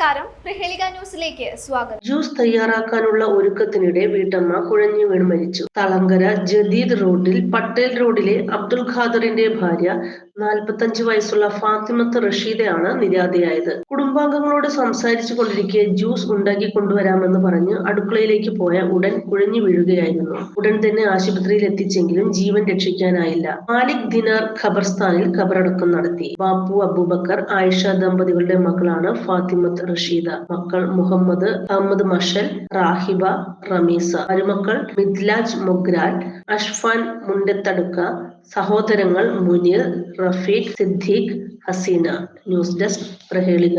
നമസ്കാരം. പ്രഹേളിക ന്യൂസിലേക്ക് സ്വാഗതം. ജ്യൂസ് തയ്യാറാക്കാനുള്ള ഒരുക്കത്തിനിടെ വീട്ടമ്മ കുഴഞ്ഞു വീണ് മരിച്ചു. തളങ്കര ജദീദ് റോഡിൽ പട്ടേൽ റോഡിലെ അബ്ദുൽ ഖാദറിന്റെ ഭാര്യ നാൽപ്പത്തഞ്ച് വയസ്സുള്ള ഫാത്തിമത്ത് റഷീദയാണ് നിര്യാതയായത് കുടുംബാംഗങ്ങളോട് സംസാരിച്ചു കൊണ്ടിരിക്കെ ജ്യൂസ് ഉണ്ടാക്കി കൊണ്ടുവരാമെന്ന് പറഞ്ഞ് അടുക്കളയിലേക്ക് പോയ ഉടൻ കുഴഞ്ഞു വീഴുകയായിരുന്നു. ഉടൻ തന്നെ ആശുപത്രിയിൽ എത്തിച്ചെങ്കിലും ജീവൻ രക്ഷിക്കാനായില്ല. മാലിക് ദിനാർ ഖബർസ്ഥാനിൽ ഖബറടക്കം നടത്തി. ബാപ്പു അബൂബക്കർ ആയിഷ ദമ്പതികളുടെ മകളാണ് ഫാത്തിമത്ത് റഷീദ. മക്കൾ മുഹമ്മദ് അഹമ്മദ് മഷൽ റാഹിബ റമീസ. മരുമക്കൾ മിദ്ലാജ് മൊഗ്രാൽ അഷ്ഫാൻ മുണ്ടത്തടുക്ക സഹോദരങ്ങൾ മുനീർ റഫീഖ് സിദ്ദീഖ് ഹസീന. ന്യൂസ് ഡെസ്ക് പ്രഹേളിക